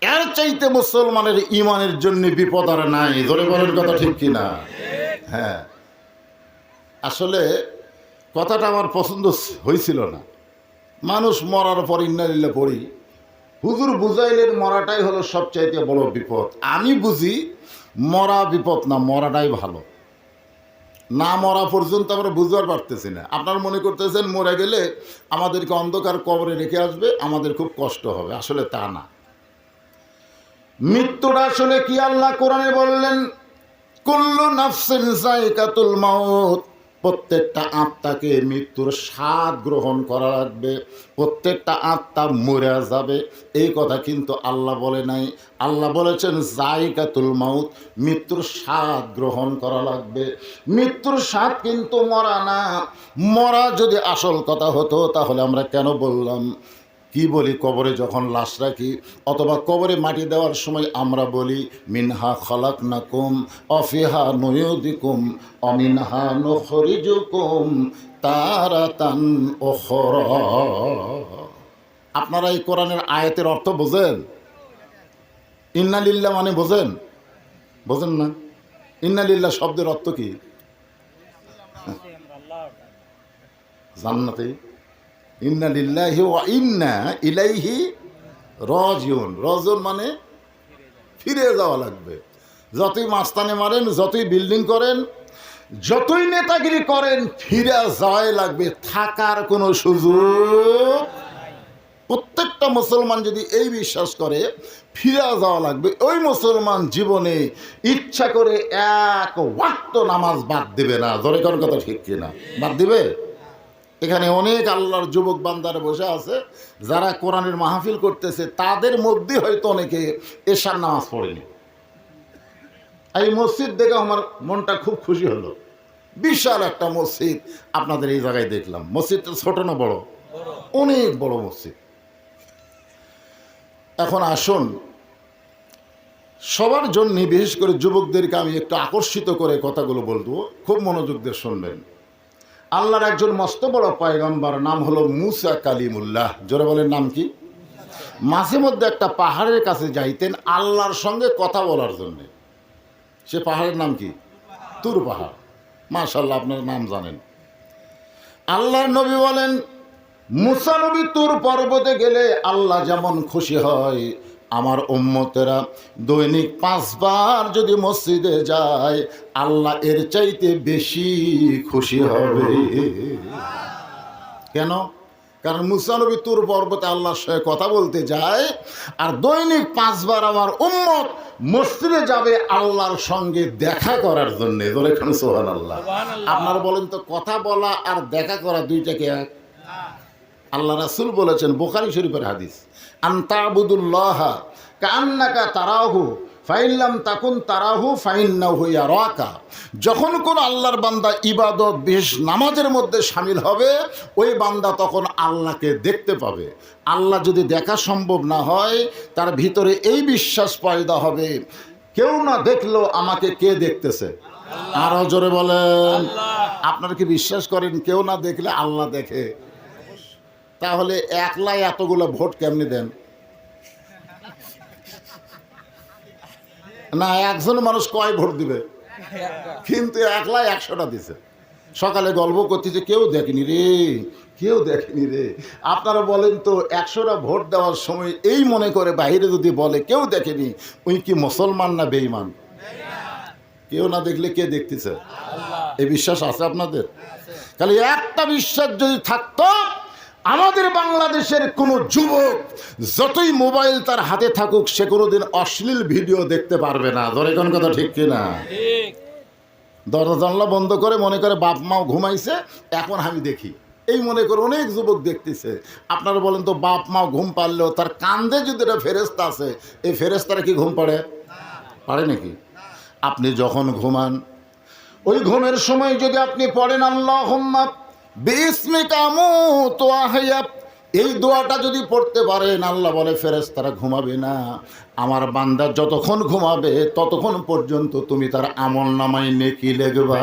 এর চাইতে মুসলমানের ইমানের জন্য বিপদ আর নাই। ধরে বলেন কথা ঠিক কিনা? হ্যাঁ। আসলে কথাটা আমার পছন্দ হয়েছিল না। মানুষ মরার পর ইন্নালিল্লা পড়ি। হুজুর বুঝাইলেন মরাটাই হলো সবচাইতে বড় বিপদ। আমি বুঝি মরা বিপদ না, মরাটাই ভালো। না মরা পর্যন্ত আমরা বুঝতে পারতেছি না। আপনার মনে করতেছেন মরে গেলে আমাদেরকে অন্ধকার কবরে রেখে আসবে, আমাদের খুব কষ্ট হবে। আসলে তা না। মৃত্যুটা আসলে কি আল্লাহ কোরআনে বললেন? কুল্লু নাফসিন জায়কাতুল মাউত। প্রত্যেকটা আত্মাকে মৃত্যুর স্বাদ গ্রহণ করা লাগবে। প্রত্যেকটা আত্মা মরে যাবে। এই কথা কিন্তু আল্লাহ বলে নাই। আল্লাহ বলেছেন জায়কাতুল মাউত, মৃত্যুর স্বাদ গ্রহণ করা লাগবে। মৃত্যুর স্বাদ কিন্তু মরা না। মরা যদি আসল কথা হতো, তাহলে আমরা কেন বললাম? কি বলি কবরে যখন লাশ রাখি, অথবা কবরে মাটি দেওয়ার সময় আমরা বলি, মিনহা খলাক নাকুম অফিহা নয়দিকুম, অমিনহা নখরিজুকুম তারাতান ওখর আপনারা এই কোরআনের আয়াতের অর্থ বোঝেন? ইন্নালিল্লা মানে বোঝেন? বোঝেন না? ইন্নালিল্লা শব্দের অর্থ কি? জান্নাতে? ইন্না লিল্লাহি ওয়া ইন্না ইলাইহি রাজিউন। রাজিউন মানে ফিরে যাওয়া লাগবে। যতই মাস্তানে মারেন, যতই বিল্ডিং করেন, যতই নেতাগিরি করেন, ফিরে যাওয়াই লাগবে। থাকার কোনো সুযোগ প্রত্যেকটা মুসলমান যদি এই বিশ্বাস করে, ফিরে যাওয়া লাগবে। ওই মুসলমান জীবনে ইচ্ছা করে এক ওয়াক্ত নামাজ বাদ দিবে না। কোন কথা ঠিক কিনা? বাদ দিবে? এখানে অনেক আল্লাহর যুবক বান্দার বসে আছে, যারা কোরআনের মাহফিল করতেছে, তাদের মধ্যে হয়তো অনেকে এশার নামাজ পড়েনি। এই মসজিদ দেখে আমার মনটা খুব খুশি হলো। বিশাল একটা মসজিদ আপনাদের এই জায়গায় দেখলাম। মসজিদটা ছোট না বড়? অনেক বড় মসজিদ। এখন আসুন, সবার জন্য বিশেষ করে যুবকদেরকে আমি একটু আকর্ষিত করে কথাগুলো বলব। খুব মনোযোগ দিয়ে শুনবেন। আল্লাহর একজন মস্ত বড় পয়গম্বর, নাম হলো মুসা কালিমুল্লাহ। জোরে বলেন নাম কি? মাঝে মধ্যে একটা পাহাড়ের কাছে যাইতেন আল্লাহর সঙ্গে কথা বলার জন্য। সে পাহাড়ের নাম কি? তুর পাহাড়। মাশাল্লাহ আপনার নাম জানেন। আল্লাহর নবী বলেন, মুসা নবী তুর পর্বতে গেলে আল্লাহ যেমন খুশি হয় আমার উম্মতেরা দৈনিক পাঁচবার যদি মসজিদে যায় আল্লাহ এর চাইতে বেশি খুশি হবে। কেন? কারণ মুসানবী তুর পর্বতে আল্লাহর সঙ্গে কথা বলতে যায় আর দৈনিক পাঁচবার আমার উম্মত মসজিদে যাবে আল্লাহর সঙ্গে দেখা করার জন্য। সোহান আল্লাহ আপনার বলেন তো কথা বলা আর দেখা করা দুইটাকে এক? আল্লাহ রাসুল বলেছেন বোখারি শরীফের হাদিস আন্তাবুদুল্লাহ কান্নাকা তারাহু ফাইল্লাম তাকুন তারাহু ফাইন্না হইয়া রাকা যখন কোন আল্লাহর বান্দা ইবাদত বিশেষ নামাজের মধ্যে সামিল হবে, ওই বান্দা তখন আল্লাহকে দেখতে পাবে। আল্লাহ যদি দেখা সম্ভব না হয়, তার ভিতরে এই বিশ্বাস পয়দা হবে। কেউ না দেখলেও আমাকে কে দেখতেছে? আরও জোরে বলেন। আপনারা কি বিশ্বাস করেন, কেউ না দেখলে আল্লাহ দেখে? তাহলে একলাই এতগুলো ভোট কেমনি দেন? না, একজন মানুষ কয় ভোট দিবে? কিন্তু একলাই একশোটা দিছে। সকালে গল্প করতেছে কেউ দেখেনি রে, কেউ দেখেনি রে। আপনারা বলেন তো, একশোটা ভোট দেওয়ার সময় এই মনে করে বাইরে যদি বলে কেউ দেখেনি ওই কি মুসলমান না বেইমান কেউ না দেখলে কে দেখতেছে? এই বিশ্বাস আছে আপনাদের? খালি একটা বিশ্বাস যদি থাকতো আমাদের বাংলাদেশের কোনো যুবক যতই মোবাইল তার হাতে থাকুক সে কোনোদিন অশ্লীল ভিডিও দেখতে পারবে না। ধরে কোন কথা ঠিক কিনা? দরজা জানলা বন্ধ করে মনে করে বাপ মাও ঘুমাইছে এখন আমি দেখি। এই মনে করে অনেক যুবক দেখতেছে। আপনারা বলেন তো বাপ মাও ঘুম পারলেও তার কান্দে যদি একটা ফেরেস্তা আছে এই ফেরেস্তারা কি ঘুম পাড়ে? পারে নাকি? আপনি যখন ঘুমান ওই ঘুমের সময় যদি আপনি পড়েন আল্লাহ এই দোয়াটা যদি পড়তে পারেন, আল্লাহ বলে ফেরেস তারা ঘুমাবে না। আমার বান্দা যতক্ষণ ঘুমাবে, ততক্ষণ পর্যন্ত তুমি তার আমল নামাই নেকি লেখবা।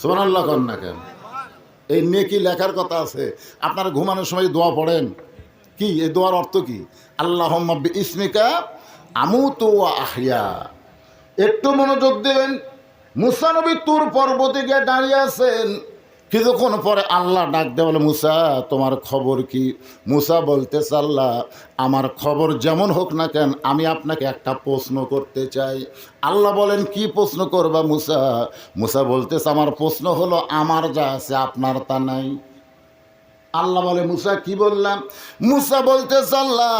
সোমান আল্লাহ না কেন? এই নেকি লেখার কথা আছে। আপনারা ঘুমানোর সময় দোয়া পড়েন। কি? এই দোয়ার অর্থ কি? আল্লাহ ইসমিকা আমুতু ওয়া আহিয়া। একটু মনোযোগ দেবেন মুসানবী তুর পর্বতে গিয়ে দাঁড়িয়ে আছেন। কিছুক্ষণ পরে আল্লাহ ডাক দে বলে, মুসা, তোমার খবর কি? মুসা বলতে আল্লাহ আমার খবর যেমন হোক না কেন, আমি আপনাকে একটা প্রশ্ন করতে চাই। আল্লাহ বলেন, কি প্রশ্ন করবা মুসা? মুসা বলতেছে, আমার প্রশ্ন হলো, আমার যা আছে আপনার তা নাই। আল্লাহ বলে, মুসা, কি বললাম? মুসা বলতে আল্লাহ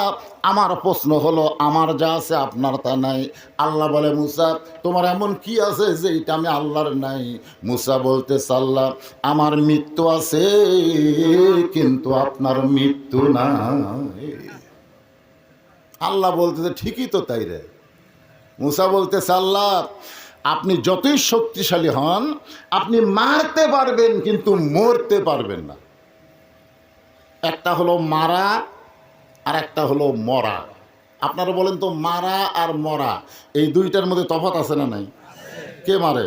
আমার প্রশ্ন হলো, আমার যা আছে আপনার তা নাই। আল্লাহ বলে, মুসা, তোমার এমন কি আছে যে এটা আমি আল্লাহর নাই? মুসা বলতে আল্লাহ আমার মৃত্যু আছে, কিন্তু আপনার মৃত্যু নাই। আল্লাহ বলতেছে ঠিকই তো তাই রে। মুসা বলতে আল্লাহ আপনি যতই শক্তিশালী হন, আপনি মারতে পারবেন, কিন্তু মরতে পারবেন না। একটা হলো মারা আর একটা হলো মরা। আপনারা বলেন তো মারা আর মরা, এই দুইটার মধ্যে তফাত আছে না নাই? কে মারে?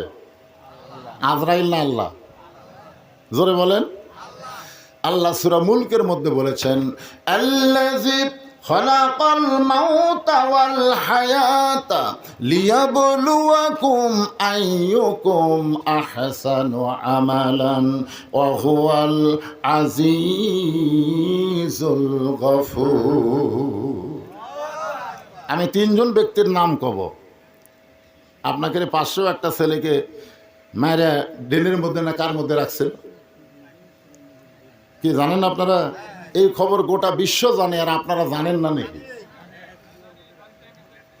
আজরাইল না আল্লাহ? জোরে বলেন। আল্লাহ সুরা মুলকের মধ্যে বলেছেন, আল্লাযী মাউতা ওয়াল হায়াতা লিয়াবলুয়াকুম আইয়ুকুম আহসানু আমালান ওয়া হুয়াল আজিজুল আমি তিনজন ব্যক্তির নাম কব। আপনাকে পাঁচশো একটা ছেলেকে মায়েরা ডেনের মধ্যে না কার মধ্যে রাখছেন কি জানেন আপনারা? এই খবর গোটা বিশ্ব জানে আর আপনারা জানেন না নাকি?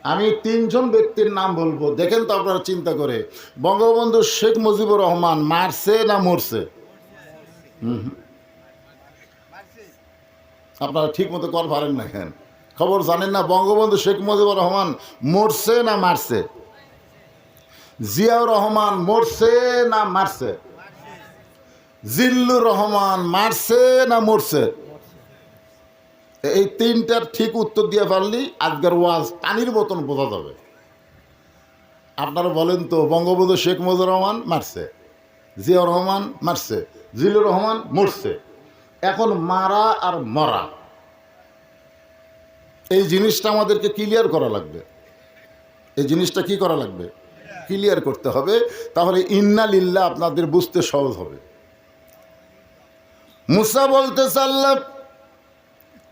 আমি তিনজন ব্যক্তির নাম বলব। দেখেন তো আপনারা চিন্তা করে। বঙ্গবন্ধু শেখ মুজিবুর রহমান মারছে না মরছে। আপনারা ঠিক মতো কর পারেন না কেন? খবর জানেন না বঙ্গবন্ধু শেখ মুজিবুর রহমান মরছে না মারছে? জিয়াউর রহমান মরছে না মারছে? জিল্লুর রহমান মারছে না মরছে? এই তিনটার ঠিক উত্তর দিয়ে পারলি আজকের ওয়াজ পানির মতন বোঝা যাবে। আপনারা বলেন তো, বঙ্গবন্ধু শেখ মুজিবুর রহমান মারছে, জিয়াউর রহমান মারছে জিলুর রহমান মরছে। এখন মারা আর মরা, এই জিনিসটা আমাদেরকে ক্লিয়ার করা লাগবে। এই জিনিসটা কি করা লাগবে? ক্লিয়ার করতে হবে, তাহলে ইন্না লিল্লা আপনাদের বুঝতে সহজ হবে। মুসা বলতে চাল্লা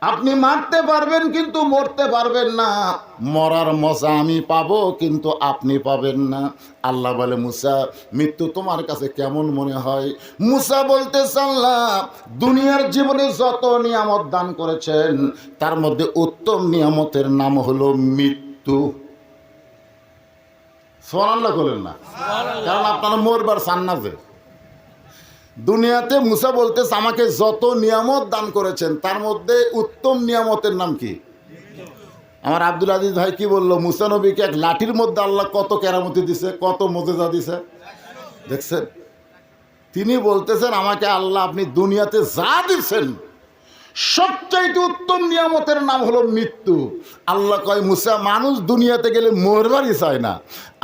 আপনি মারতে পারবেন কিন্তু মরতে পারবেন না। মরার মজা আমি পাবো কিন্তু আপনি পাবেন না। আল্লাহ বলে, মুসা, মৃত্যু তোমার কাছে কেমন মনে হয়? মুসা বলতে চাল্লাম দুনিয়ার জীবনে যত নিয়ামত দান করেছেন, তার মধ্যে উত্তম নিয়ামতের নাম হলো মৃত্যু। সোনাল্লাহ করলেন না। কারণ আপনারা মরবার চান না যে। দুনিয়াতে মুসা বলতেছে, আমাকে যত নিয়ামত দান করেছেন, তার মধ্যে উত্তম নিয়ামতের নাম কি? আমার আব্দুল আজিজ ভাই কি বলল, মুসা নবীকে এক লাঠির মধ্যে আল্লাহ কত কেরামতি দিছে, কত মজেজা দিছে। দেখছেন, তিনি বলতেছেন, আমাকে আল্লাহ আপনি দুনিয়াতে যা দিচ্ছেন সবচাইতে উত্তম নিয়ামতের নাম হলো মৃত্যু। আল্লাহ কয়, মুসা, মানুষ দুনিয়াতে গেলে মরবারই চায় না।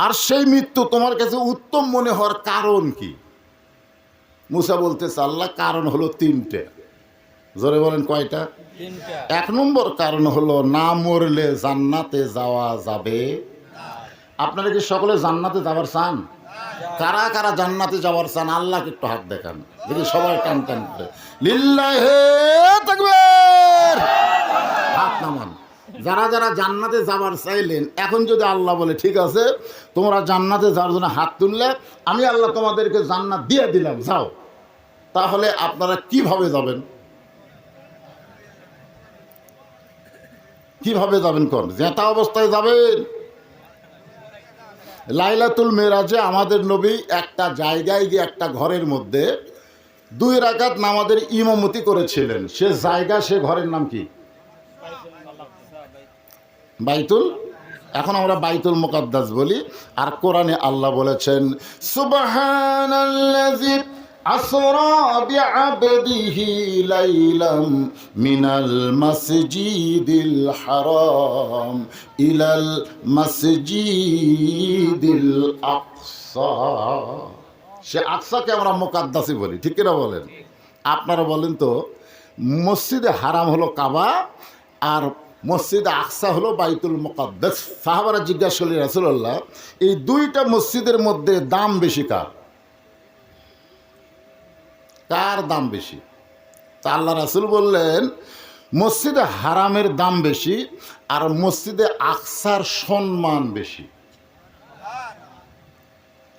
আর সেই মৃত্যু তোমার কাছে উত্তম মনে হওয়ার কারণ কি? মুসা বলতেছে আল্লাহ কারণ হলো তিনটে। জোরে বলেন কয়টা? এক নম্বর কারণ হলো না মরলে জান্নাতে যাওয়া যাবে। আপনারা কি সকলে জান্নাতে যাবার চান? কারা কারা জান্নাতে যাওয়ার চান? আল্লাহকে একটু হাত দেখান। দেখি সবাই টান টান করে। লিল্লাহে তাকবীর! হাত নামান। যারা যারা জান্নাতে যাবার চাইলেন, এখন যদি আল্লাহ বলে, ঠিক আছে, তোমরা জান্নাতে যাওয়ার জন্য হাত তুললে, আমি আল্লাহ তোমাদেরকে জান্নাত দিয়ে দিলাম, যাও। তাহলে আপনারা কীভাবে যাবেন? কীভাবে যাবেন কোন? জেতা অবস্থায় যাবেন। লাইলাতুল মেরাজে আমাদের নবী একটা জায়গায় গিয়ে একটা ঘরের মধ্যে দুই রাকাত নামাজের ইমামতি করেছিলেন। সে জায়গা, সে ঘরের নাম কি? বাইতুল? এখন আমরা বাইতুল মুকাদ্দাস বলি। আর কোরআনে আল্লাহ বলেছেন, সুবহানাল্লাযী আসরা বিআবদিহি লাইলাম মিনাল মাসজিদিল হারাম ইলাল মাসজিদিল আকসা। সে আকসাকে আমরা মুকাদ্দাসই বলি, ঠিক কিনা বলেন? আপনারা বলেন তো, মসজিদে হারাম হলো কাবা আর মসজিদে আকসা হলো বাইতুল মোকাদ্দাস। সাহাবারা জিজ্ঞাসা করলেন রাসুল্লাহ এই দুইটা মসজিদের মধ্যে দাম বেশি কার? কার দাম বেশি? তা আল্লাহ রাসুল বললেন, মসজিদে হারামের দাম বেশি আর মসজিদে আকসার সম্মান বেশি।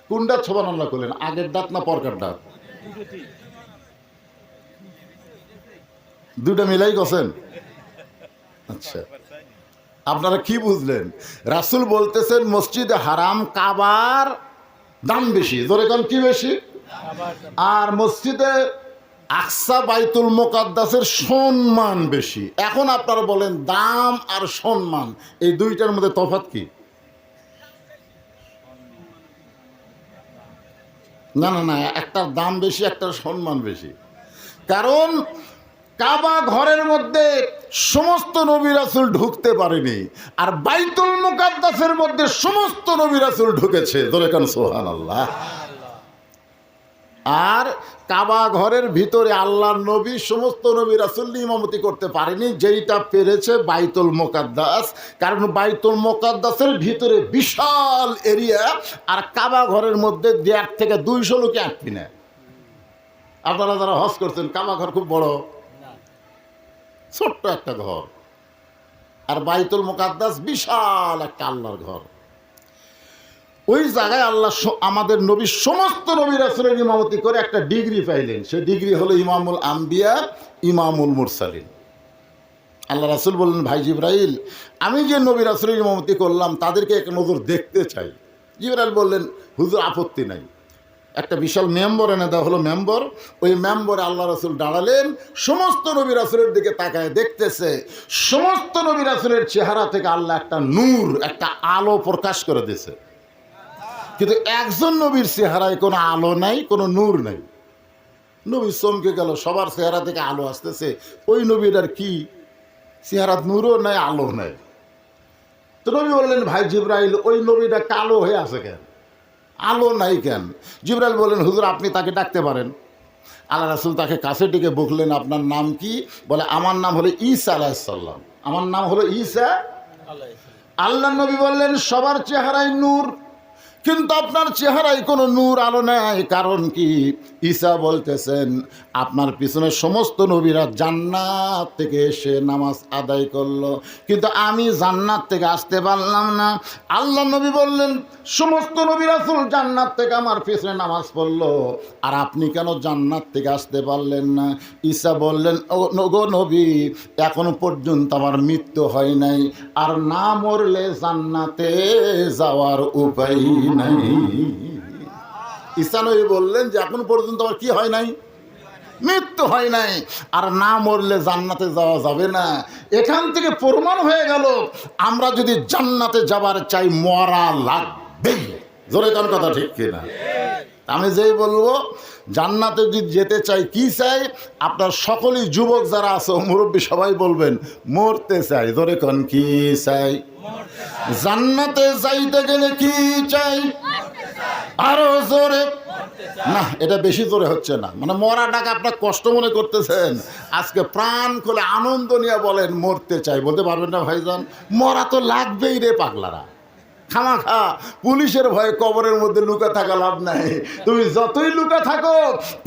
কোনটা ছোবান আল্লাহ করলেন? আগের দাঁত না পরকার দাঁত? দুটা মিলাই গছেন? আচ্ছা। আপনারা কি বুঝলেন? রাসুল বলতেছেন, মসজিদে হারাম, কাবার দাম বেশি। ধরে কান, কি বেশি? আর মসজিদে আকসা বাইতুল মোকাদ্দাসের সম্মান বেশি। এখন আপনারা বলেন, দাম আর সম্মান, এই দুইটার মধ্যে তফাৎ কি? না না না, একটার দাম বেশি, একটার সম্মান বেশি। কারণ কাবা ঘরের মধ্যে সমস্ত নবী রাসুল ঢুকতে পারেনি। আর বাইতুল মুকাদ্দাসের মধ্যে সমস্ত নবী রাসুল ঢুকেছে। কেন সোহান আল্লাহ আর কাবা ঘরের ভিতরে আল্লাহর নবী সমস্ত নবী রাসুল ইমামতি করতে পারেনি, যেইটা পেরেছে বাইতুল মোকাদ্দাস। কারণ বাইতুল মোকাদ্দাসের ভিতরে বিশাল এরিয়া, আর কাবা ঘরের মধ্যে দেড় থেকে দুইশো লোকে আটকি নেয়। আপনারা যারা হজ করছেন, কাবা ঘর খুব বড়। ছোট্ট একটা ঘর। আর বাইতুল মোকাদ্দাস বিশাল একটা আল্লাহর ঘর। ওই জায়গায় আল্লাহ আমাদের নবী সমস্ত নবী রাসুলের ইমামতি করে একটা ডিগ্রি পাইলেন। সে ডিগ্রি হলো ইমামুল আম্বিয়া, ইমামুল মুরসালিন। আল্লাহ রাসুল বললেন, ভাই জিব্রাইল, আমি যে নবী রাসুলের ইমামতি করলাম, তাদেরকে এক নজর দেখতে চাই। জিব্রাইল বললেন, হুজুর, আপত্তি নাই। একটা বিশাল মেম্বর এনে দেওয়া হলো মেম্বর। ওই মেম্বরে আল্লাহ রাসুল দাঁড়ালেন, সমস্ত নবী রাসুলের দিকে তাকায় দেখতেছে। সমস্ত নবী রাসুলের চেহারা থেকে আল্লাহ একটা নূর, একটা আলো প্রকাশ করে দিয়েছে। কিন্তু একজন নবীর চেহারায় কোনো আলো নাই, কোনো নূর নাই। নবী চমকে গেল, সবার চেহারা থেকে আলো আসতেছে। ওই নবীটার কি? চেহারা নূরও নাই, আলো নাই। তো নবী বললেন, ভাই জিব্রাইল, ওই নবীটা কালো হয়ে আছে কেন? আলো নাই কেন? জিবরাল বললেন, হুজুর, আপনি তাকে ডাকতে পারেন। আল্লাহ রাসুল তাকে কাছে ডেকে বকলেন, আপনার নাম কি? বলে, আমার নাম হলো ঈসা আলাহিসাল্লাম আমার নাম হলো ঈসা আল্লাহ নবী বললেন, সবার চেহারায় নূর। কিন্তু আপনার চেহারায় কোনো নূর, আলো নাই। কারণ কি? ঈসা বলতেছেন, আপনার পিছনে সমস্ত নবীরা জান্নাত থেকে এসে নামাজ আদায় করল। কিন্তু আমি জান্নাত থেকে আসতে পারলাম না। আল্লাহ নবী বললেন, সমস্ত নবী রাসুল জান্নাত থেকে আমার পিছনে নামাজ পড়ল। আর আপনি কেন জান্নাত থেকে আসতে পারলেন না? ঈসা বললেন, ও গো নবী, এখনও পর্যন্ত আমার মৃত্যু হয় নাই। আর না মরলে জান্নাতে যাওয়ার উপায় নাই। ঈসা নবী বললেন যে, এখন পর্যন্ত আমার কি হয় নাই? মৃত্যু হয় নাই। আর না মরলে জান্নাতে যাওয়া যাবে না। এখান থেকে প্রমাণ হয়ে গেল, আমরা যদি জান্নাতে যাবার চাই, মরা লাগবেই জোরে কোন কথা ঠিক কিনা? আমি যেই বলব, জান্নাতে যদি যেতে চাই, কি চাই? আপনার সকলেই যুবক যারা আছে, মুরব্বী সবাই বলবেন, মরতে চাই। ধরে কোন, কি চাই? জান্নাতে যাইতে গেলে কি চাই? আরও জোরে। না, এটা বেশি জোরে হচ্ছে না। মানে মরা ডাকা আপনার কষ্ট মনে করতেছেন। আজকে প্রাণ খুলে আনন্দ নিয়ে বলেন, মরতে চাই। বলতে পারবেন না ভাইজান, মরা তো লাগবেই রে পাগলারা। পুলিশের ভয়ে কবরের মধ্যে লুকা থাকা লাভ নাই। তুমি যতই লুকা থাকো,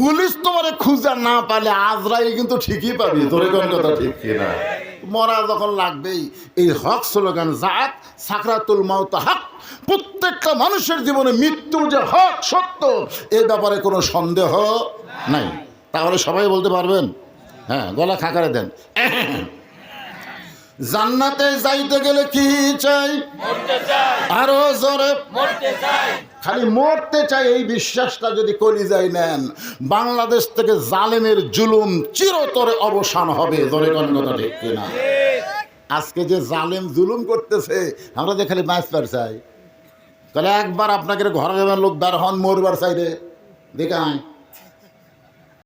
পুলিশ তোমারে খুঁজে না পালে আজরাই কিন্তু ঠিকই পাবি। তোর কথা ঠিক মরা যখন লাগবেই, এই হক স্লোগান, জাত সাকরাতুল মাউত হক প্রত্যেকটা মানুষের জীবনে মৃত্যু যে হক সত্য এ ব্যাপারে কোনো সন্দেহ নাই। তাহলে সবাই বলতে পারবেন? হ্যাঁ গলা খাকারে দেন। জান্নাতে যাইতে গেলে কি চাই? আরও জোরে। খালি মরতে চাই এই বিশ্বাসটা যদি কলিজাই নেন বাংলাদেশ থেকে জালেমের জুলুম চিরতরে অবসান হবে। ধরে কথা ঠিক কিনা? আজকে যে জালেম জুলুম করতেছে আমরা যে খালি বাঁচবার চাই। তাহলে একবার আপনাকে ঘরে যাবেন লোক বের হন মরবার সাইডে দেখায়